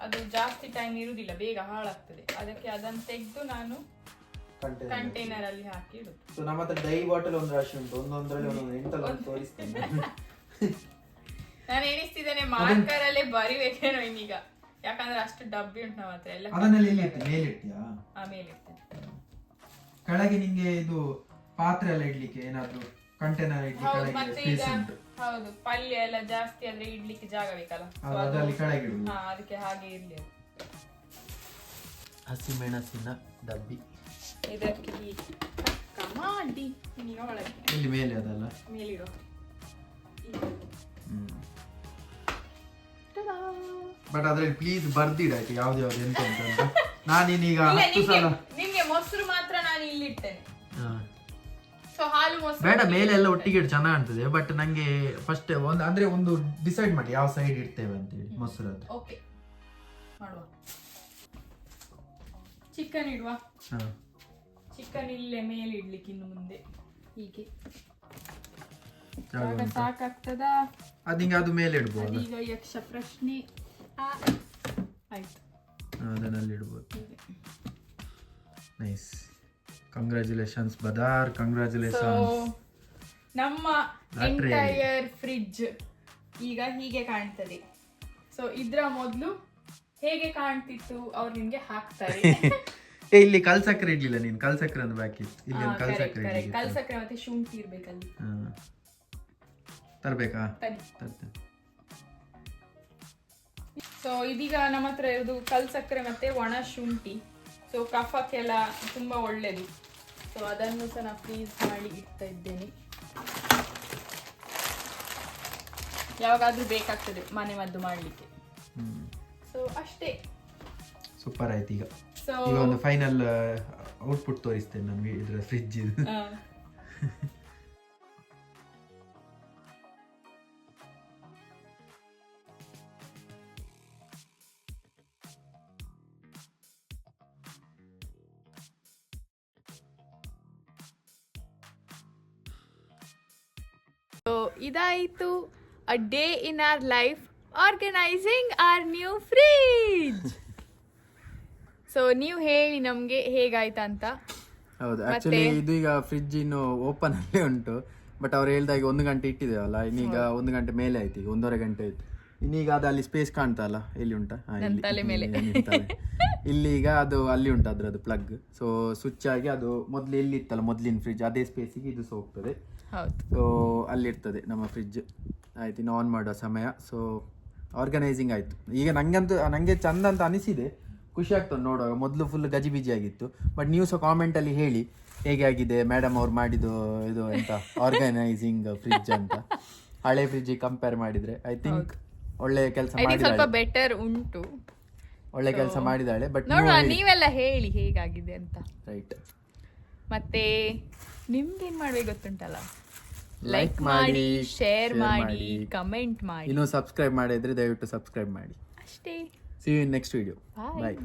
ಅದು ಜಾಸ್ತಿ ಟೈಮ್ ಇರುವುದಿಲ್ಲ ಬೇಗ ಹಾಳಾಗ್ತದೆ. ಅದಕ್ಕೆ ಅದನ್ನು ತೆಗೆದು ನಾನು ಕಂಟೈನರ್ ಅಲ್ಲಿ ಹಾಕಿ. ಇಡುದು. ಸೊ ನಮ್ಮ ಹತ್ರ ಡೈ ಬಾಟಲ್ ಒಂದು ರಾಶಿ ಉಂಟು. ಒಂದೊಂದರಲ್ಲಿ ಒಂದೊಂದು ಎಂಟಲ್ಲ ತೋರಿಸ್ತೇನೆ. ನಾನು ಎಣಿಸ್ತಿದ್ದೇನೆ ಮಾರ್ಕರ್ ಅಲ್ಲೇ ಬರಿಬೇಕೇನೋ ಇನ್ನೀಗ. ಯಾಕಂದ್ರೆ ಅಷ್ಟು ಡಬ್ಬಿ ಉಂಟು ನಮ್ಮ ಹತ್ರ ಎಲ್ಲ ಅದನ್ನೆಲ್ಲ ಇಲ್ಲಿ ಇಟ್ಟು ಮೇಲೆ ಇಟ್ಟಿಯಾ ಆಮೇಲೆ ಇರ್ತೇನೆ ಕೆಳಗೆ ನಿಂಗೆ ಇದು ಪಾತ್ರೆ ಎಲ್ಲ ಇಡ್ಲಿಕ್ಕೆ ಏನಾದ್ರು ಕಂಟೈನರ್ ಇಡ್ಲಿಕ್ಕೆ ಹೌದು ಕೆಳಗೆ ಮತ್ತೆ ಸ್ಪೇಸ್ ಉಂಟು. ಹೌದು ಪಲ್ಯ ಎಲ್ಲ ಜಾಸ್ತಿ ಆದ್ರೆ ಇಡ್ಲಿಕ್ಕೆ ಜಾಗ ಬೇಕಲ್ಲ? So ಅದು ಅದು- ಅದರಲ್ಲಿ ಕೆಳಗೆ ಇಡುದು. ಹಾ ಅದಕ್ಕೆ ಹಾಗೆ ಇರ್ಲಿ ಅದು. ಹಸಿ ಡಬ್ಬಿ. ಇದಕ್ಕೆ ಕಕ್ಕ ಮಾಡಿ ಒಳಗೆ. ಇಲ್ಲಿ ಮೇಲೆ ಅದಲ್ಲ? ಹ್ಮ್. Ta-da! ಬಟ್ ಅದ್ರಲ್ಲಿ ಪ್ಲೀಸ್ ಬರ್ದಿಡ ಆಯ್ತು ಯಾವ್ದು ಯಾವ್ದು ಎಂತ ಅಂತ. ನಾನು ಈಗ ಹತ್ತು ಸಲ ಸೊ ಹಾಲು ಮೊಸರು ಬೇಡ ಮೇಲೆ ಎಲ್ಲ ಒಟ್ಟಿಗೆ ಇಟ್ಟು ಚೆನ್ನಾಗಿ ಕಾಣ್ತದೆ ಬಟ್ ನಂಗೆ ಫಸ್ಟ್ ಒಂದು ಅಂದ್ರೆ ಒಂದು ಡಿಸೈಡ್ ಮಾಡಿ ಯಾವ ಸೈಡ್ ಇಡ್ತೇವೆ ಅಂತ ಹೇಳಿ ಮೊಸರದ್ದು ಓಕೆ ಮಾಡುವ. ಚಿಕನ್ ಇಡುವ. ಹಾ. ಚಿಕನ್ ಇಲ್ಲೇ ಮೇಲೆ ಇಡ್ಲಿಕ್ಕೆ ಇನ್ನು ಮುಂದೆ. ಹೀಗೆ. ಆಗ? ಸಾಕಾಗ್ತದ? ಅದಿಂಗ ಅದು ಮೇಲೆ ಇಡ್ಬೋದು? ಈಗ ಯಕ್ಷ ಪ್ರಶ್ನೆ ಆ, ಆಯ್ತು. ಅದನ್ನಲ್ಲಿ ಇಡ್ಬೋದು. ಹೀಗೆ. ನೈಸ್ ಕಂಗ್ರ್ಯಾಚುಲೇಷನ್ಸ್ ಬದಾರ್ ಕಂಗ್ರ್ಯಾಚುಲೇಷನ್ಸ್ ನಮ್ಮ Battery. ಎಂಟೈರ್ ಫ್ರಿಡ್ಜ್ ಈಗ ಹೀಗೆ ಕಾಣ್ತದೆ. ಸೊ ಇದ್ರ ಮೊದಲು ಹೇಗೆ ಕಾಣ್ತಿತ್ತು? ಅವ್ರು ನಿಮ್ಗೆ ಹಾಕ್ತಾರೆ. ಏ ಇಲ್ಲಿ ಕಲ್ ಸಕ್ಕರೆ ಇಡ್ಲಿಲ್ಲ ನೀನು. ಕಲ್ ಸಕ್ಕರೆ ಒಂದು ಬಾಕಿ. ಇತ್ತು ಇಲ್ಲಿ ಒಂದು ಕಲ್ ಸಕ್ಕರೆ ಇಡ್ಲಿಕ್ಕೆ ಕಲ್ಸಕ್ರೆ ಮತ್ತೆ ಶುಂಠಿ ಇರ್ಬೇಕಲ್ಲಿ ಹಾ. ತರ್ಬೇಕಾ? ತನ್ನಿ ತರ್ತೇನೆ ಸೊ ಇದೀಗ ನಮ್ಮ ಹತ್ರ ಇರೋದು ಕಲ್ ಸಕ್ಕರೆ ಮತ್ತೆ ಒಣ ಶುಂಠಿ. ಸೊ ಕಫಕ್ಕೆಲ್ಲ ತುಂಬಾ ಒಳ್ಳೆಯದು ಸೊ ಅದನ್ನು ಸಹ ನಾನು ಫ್ರೀಸ್ ಮಾಡಿ ಇಡ್ತಾ ಇದ್ದೇನೆ. ಯಾವಾಗಾದ್ರೂ ಬೇಕಾಗ್ತದೆ ಮನೆ ಮದ್ದು ಮಾಡಲಿಕ್ಕೆ. ಸೊ ಅಷ್ಟೇ. ಸೂಪರ್ ಆಯ್ತು ಈಗ. ಸೊ ಒಂದು ಫೈನಲ್ ಔಟ್ಪುಟ್ ತೋರಿಸ್ತೇನೆ ನಾನು ಇದ್ರ ಫ್ರಿಜ್ ಇದು. ಇದಾಯಿತು. A day in our life organizing our new fridge so ನೀವು ಹೇಳಿ ನಮಗೆ ಅಂತ. ಹೌದು ಆಕ್ಚುಲಿ ಇದು ಈಗ ಫ್ರಿಜ್ ಇನ್ನು ಓಪನ್ ಅಲ್ಲೇ ಉಂಟು. ಬಟ್ ಅವ್ರು ಹೇಳ್ದಾಗೆ ಒಂದು ಗಂಟೆ ಇಟ್ಟಿದ್ದೇವಲ್ಲ ಇನ್ನೀಗ ಒಂದು ಗಂಟೆ ಮೇಲೆ ಆಯ್ತು ಈಗ ಒಂದೂವರೆ ಗಂಟೆ ಆಯ್ತು. ಇನ್ನೀಗ ಅದು ಅಲ್ಲಿ ಸ್ಪೇಸ್ ಕಾಣ್ತಾ ಅಲ್ಲ ಎಲ್ಲಿ ಉಂಟಾ. ತಲೆ ಮೇಲೆ. ಇಲ್ಲಿ ಈಗ ಅದು ಅಲ್ಲಿ ಉಂಟು ಅದ್ರದ್ದು ಪ್ಲಗ್ ಸೊ ಸ್ವಿಚ್ ಆಗಿ ಅದು ಮೊದ್ಲು ಎಲ್ಲಿ ಇತ್ತಲ್ಲ ಮೊದ್ಲಿನ ಫ್ರಿಜ್ ಅದೇ ಸ್ಪೇಸಿಗೆ ಇದು ಸಹ ಹೋಗ್ತದೆ ಸೊ ಅಲ್ಲಿರ್ತದೆ ನಮ್ಮ ಫ್ರಿಜ್ ಆಯ್ತು ಇನ್ನು ಆನ್ ಮಾಡುವ ಸಮಯ. ಸೊ ಆರ್ಗನೈಸಿಂಗ್ ಆಯಿತು. ಈಗ ನಂಗಂತೂ ನನಗೆ ಚಂದ ಅಂತ ಅನಿಸಿದೆ. ಖುಷಿ ಆಗ್ತದೆ ನೋಡುವಾಗ. ಮೊದಲು ಫುಲ್ ಗಜಿಬಿಜಿ ಆಗಿತ್ತು. ಬಟ್ ನೀವು ಸಹ ಕಾಮೆಂಟಲ್ಲಿ ಹೇಳಿ ಹೇಗೆ ಆಗಿದೆ ಮೇಡಮ್ ಅವ್ರು ಮಾಡಿದ್ದು ಇದು ಎಂತ? ಆರ್ಗನೈಸಿಂಗ್ ಫ್ರಿಜ್ ಅಂತ. ಹಳೆ ಫ್ರಿಜ್ಜಿಗೆ ಕಂಪೇರ್ ಮಾಡಿದ್ರೆ ಐ ಥಿಂಕ್ ಒಳ್ಳೆ ಕೆಲಸ ಮಾಡಿದ್ರೆ ಸ್ವಲ್ಪ ಬೆಟರ್ ಉಂಟು. ಒಳ್ಳೆ ಕೆಲಸ ಮಾಡಿದಾಳೆ ಬಟ್ ನೋಡೋಣ ನೀವೆಲ್ಲ ಹೇಳಿ ಹೇಗಾಗಿದೆ ಅಂತ. ರೈಟ್ ಮತ್ತೆ ನಿಮ್ಗೆ ಏನ್ ಮಾಡ್ಬೇಕು ಗೊತ್ತುಂಟಲ್ಲ? ಲೈಕ್ ಮಾಡಿ, ಶೇರ್ ಮಾಡಿ. ಕಮೆಂಟ್ ಮಾಡಿ. ಇನ್ನೂ ಸಬ್ಸ್ಕ್ರೈಬ್ ಮಾಡಿದ್ರೆ ದಯವಿಟ್ಟು ಸಬ್ಸ್ಕ್ರೈಬ್ ಮಾಡಿ. ಅಷ್ಟೇ. See you in next video. Bye